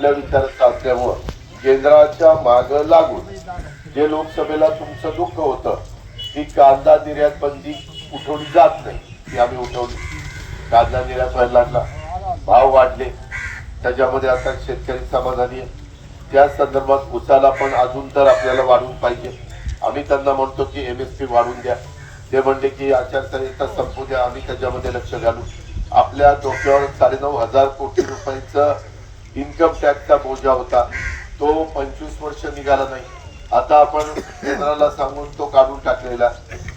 आपल्या विचारात असल्यामुळं केंद्राच्या माग लागून जे लोकसभेला तुमचं दुःख होतं ती कांदा निर्यात बंदी उठवली जात नाही ती आम्ही उठवली. कांदा निर्यात व्हायला लागला भाव वाढले. त्याच्यामध्ये आता शेतकरी समाधानी आहे. त्या संदर्भात उसाला पण अजून तर आपल्याला वाढवून पाहिजे. आम्ही त्यांना म्हणतो की एम एस पी वाढवून द्या. ते म्हणले की आचारसंहिता संपू द्या आम्ही त्याच्यामध्ये लक्ष घालू. आपल्या डोक्यावर साडेनऊ हजार कोटी रुपयाचं इन्कम टॅक्सचा बोजा होता. तो पंचवीस वर्ष निघाला नाही. आता आपण केंद्राला सांगून तो काढून टाकलेला.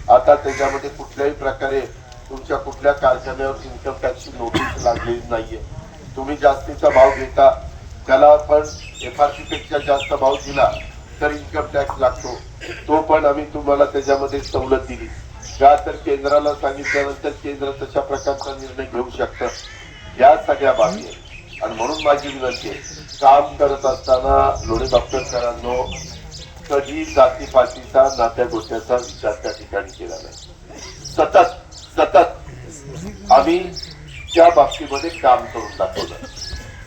आता त्याच्यामध्ये कुठल्याही प्रकारे तुमच्या कुठल्या कारखान्यावर इन्कम टॅक्सची नोटीस लागलेली नाहीये. तुम्ही जास्तीचा भाव घेता. त्याला पण एफ आर पी पेक्षा जास्त भाव दिला तर इन्कम टॅक्स लागतो. तो पण आम्ही तुम्हाला त्याच्यामध्ये सवलत दिली. का तर केंद्राला सांगितल्यानंतर केंद्र तशा प्रकारचा निर्णय घेऊ शकतं. या सगळ्या बाबी आहेत. आणि म्हणून माझी विनंती आहे काम करत असताना लोणे डॉक्टरकरांनो कधी जातीपातीचा नात्या गोष्टीचा विचार त्या ठिकाणी केला नाही. सतत सतत आम्ही त्या बाबतीमध्ये काम करून दाखवलं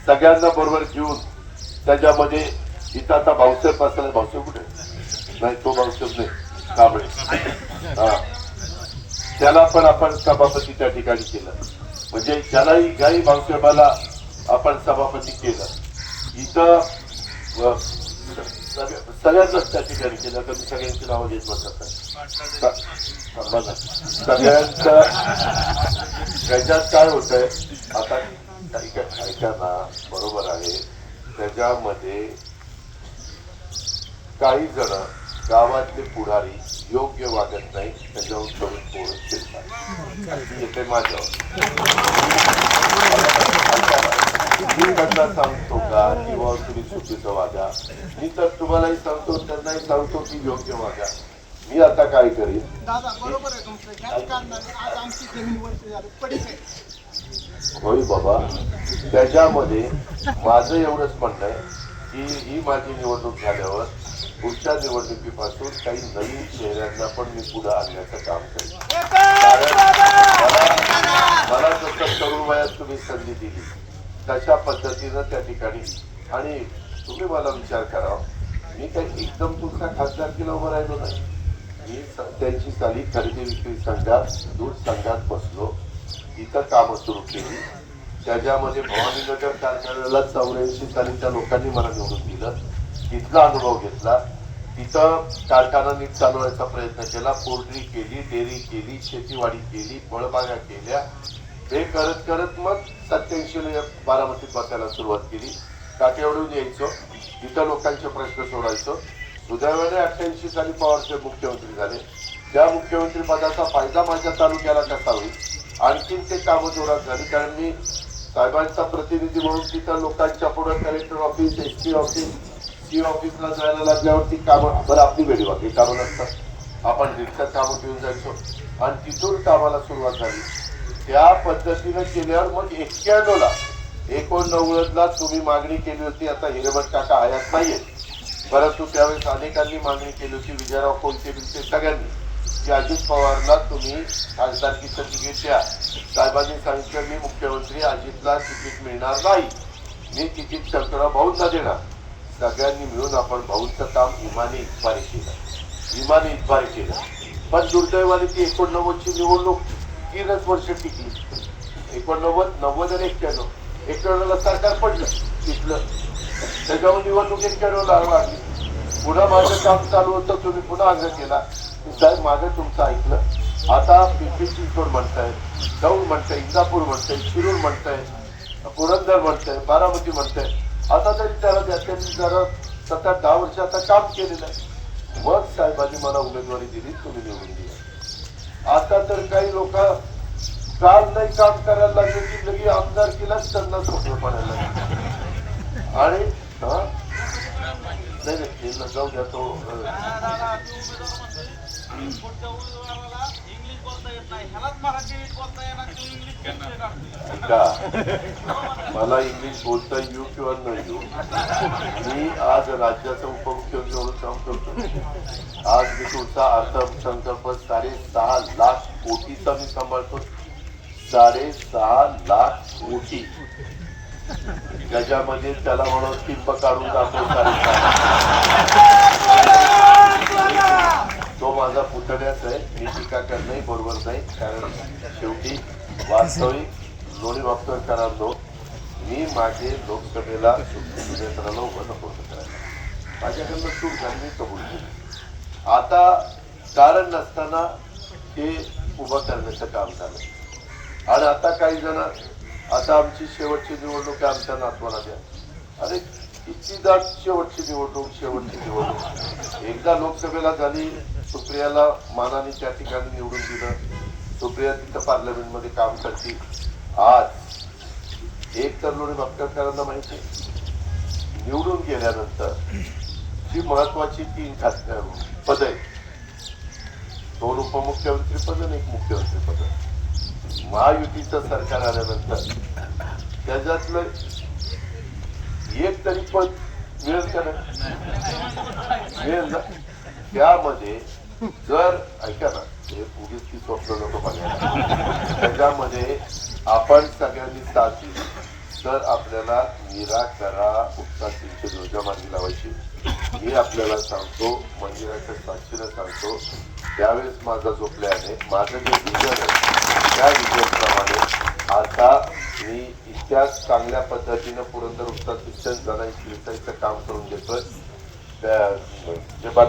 सगळ्यांना बरोबर घेऊन त्याच्यामध्ये इथं आता भाऊसाहेब असताना भाऊसाहेब कुठे नाही तो भाऊसाहेब नाही कांबळे. हा. त्याला पण आपण सभापती त्या ठिकाणी केलं. म्हणजे ज्यालाही काही भाऊसाहेबाला आपण सभापती केलं. इथं सगळ्यांनाच त्या ठिकाणी केलं तर मी सगळ्यांची नावं घेत बसत नाही. बघा, सगळ्यांचं त्याच्यात काय होत आहे आता ऐका ना बरोबर आहे. त्याच्यामध्ये काही जण गावातले पुढारी योग्य वागत नाही त्याच्यावर करून पोरं शिरतात येते माझ्यावर मी त्यांना सांगतो का किंवा तुम्ही चुकीचं वागा मी तर तुम्हालाही सांगतो त्यांनाही सांगतो की योग्य वागा मी आता काय करीन होय बाबा त्याच्यामध्ये माझं एवढंच म्हणणं आहे की ही माझी निवडणूक झाल्यावर पुढच्या निवडणुकीपासून काही नवीन चेहऱ्यांना पण मी पुढे आणण्याचं काम करेन कारण मला मला जसं तरुण वयात तुम्ही संधी दिली तशा पद्धतीनं त्या ठिकाणी. आणि तुम्ही मला विचार करा मी काही एकदम तुमचा खासदार केला उभं राहिलो नाही. मी त्यांची साली खरेदी विक्री संघात दूध संघात बसलो. इथं कामं सुरू केली. त्याच्यामध्ये भवानीनगर कारखान्याला चौऱ्याऐंशी सालीच्या लोकांनी मला निवडून दिलं. तिथला अनुभव घेतला. तिथं कारखाना नीट चालवायचा प्रयत्न केला. पोल्ट्री केली डेअरी केली शेतीवाडी केली फळबागा केल्या. हे करत करत मग सत्याऐंशीला बारामतीत बसायला सुरुवात केली. काटेवाडून यायचो. तिथं लोकांचे प्रश्न सोडायचो सुदैवाने अठ्ठ्याऐंशी साली पवारचे मुख्यमंत्री झाले. त्या मुख्यमंत्री पदाचा फायदा माझ्या तालुक्याला कसा होईल? आणखीन ते कामं जोरात झाली. कारण मी साहेबांचा प्रतिनिधी म्हणून तिथं लोकांच्या पुढे collector office S T office C ऑफिसला जायला लागल्यावर ती कामं बरं आपली वेळी वाटली कामं नसतात. आपण रिक्षात कामं घेऊन जायचो. आणि तिथून कामाला सुरुवात झाली. त्या पद्धतीनं केल्यावर मग एक्क्याण्णवला एकोणनव्वदला तुम्ही मागणी केली होती आता हिरेभट काका हयात नाहीये परंतु त्यावेळेस अनेकांनी मागणी केली होती विजयराव कोलते बिलते सगळ्यांनी की अजित पवारला तुम्ही खासदारकीचं तिकीट द्या. साहेबांनी सांगितलं मी मुख्यमंत्री अजितला तिकीट मिळणार नाही. मी तिकीट शंकरराव भाऊंना देणार. सगळ्यांनी मिळून आपण भाऊंचं काम इमाने इतबारी केलं. इमाने इतबारी केलं. पण दुर्दैवाने ती एकोणनव्वदची निवडणूक तीनच वर्ष टिकली. एकोणनव्वद नव्वद आणि एक्क्याण्णव. एक्क्याण्णवला सरकार पडलं तिथलं त्याच्यावर निवडणूक एक्क्याण्णवला लागली पुन्हा माझं काम चालू होतं तुम्ही पुन्हा आग्रह केला. साहेब माझं तुमचं ऐकलं. आता पिंपरी चिंचवड म्हणताय दौंड म्हणताय इंदापूर म्हणताय शिरूर म्हणताय पुरंदर म्हणताय बारामती म्हणताय आता तरी त्याला त्यांनी जरा सात दहा वर्ष आता काम केलेलं आहे. मग साहेबांनी मला उमेदवारी दिली तुम्ही निवडून दिली. आता तर काही लोक काल नाही काम करायला लागले की लगे आमदार केलाच त्यांना सोपे पडायला लागले आणि हा? नाही नाही जाऊ द्या तो का? मला इंग्लिश बोलता येऊ किंवा न येऊ मी आज राज्याचा उपमुख्यमंत्री म्हणून काम करतो आज मी तुमचा अर्थसंकल्प साडेसहा लाख कोटीचा मी सांभाळतो साडेसहा लाख कोटी. गजामध्ये त्याला म्हणून टिंब काढून जातो तो माझा पुतण्याच आहे. मी टीका करणंही बरोबर नाही. कारण शेवटी वास्तविक लोणी वापरकरांनो मी माझे लोकसभेला सुनेत्राला उभं नको करायला. माझ्याकडनं चूक झाली मी कबूल केली आता कारण नसताना हे उभं करण्याचं काम झालं. आणि आता काही जण आता आमची शेवटची निवडणूक आहे आमच्या नातवाला द्या अरे किती दाट शेवटची निवडणूक शेवटची निवडणूक. एकदा लोकसभेला झाली सुप्रियाला मानाने त्या ठिकाणी निवडून दिलं सुप्रिया तिथं पार्लमेंटमध्ये काम करते. आज एक तर लोणी भक्करकरांना माहिती आहे, निवडून गेल्यानंतर जी महत्वाची तीन खात पद आहेत. दोन उपमुख्यमंत्री पद आणि एक मुख्यमंत्री पद. महायुतीचं सरकार आल्यानंतर त्याच्यातलं एक तरी पद मिळेल का मिळेल ना. त्यामध्ये जर ऐका ना हे उगीच ती स्वप्न नको बघायला. त्याच्यामध्ये आपण सगळ्यांनी साथ दिली तर आपल्याला निराकरा उपसा सिंचन योजना मार्गी लावायची. मी आपल्याला सांगतो मंदिराच्या साक्षीला सांगतो त्यावेळेस माझा झोपल्याने आहे माझं जे विजन आहे त्या विजनप्रमाणे आता मी इतक्या चांगल्या पद्धतीनं पुरंदर उत्तर शिक्षण जणांची शिरसाईचं काम करून घेतोय. त्या- म्हणजे जे बांधले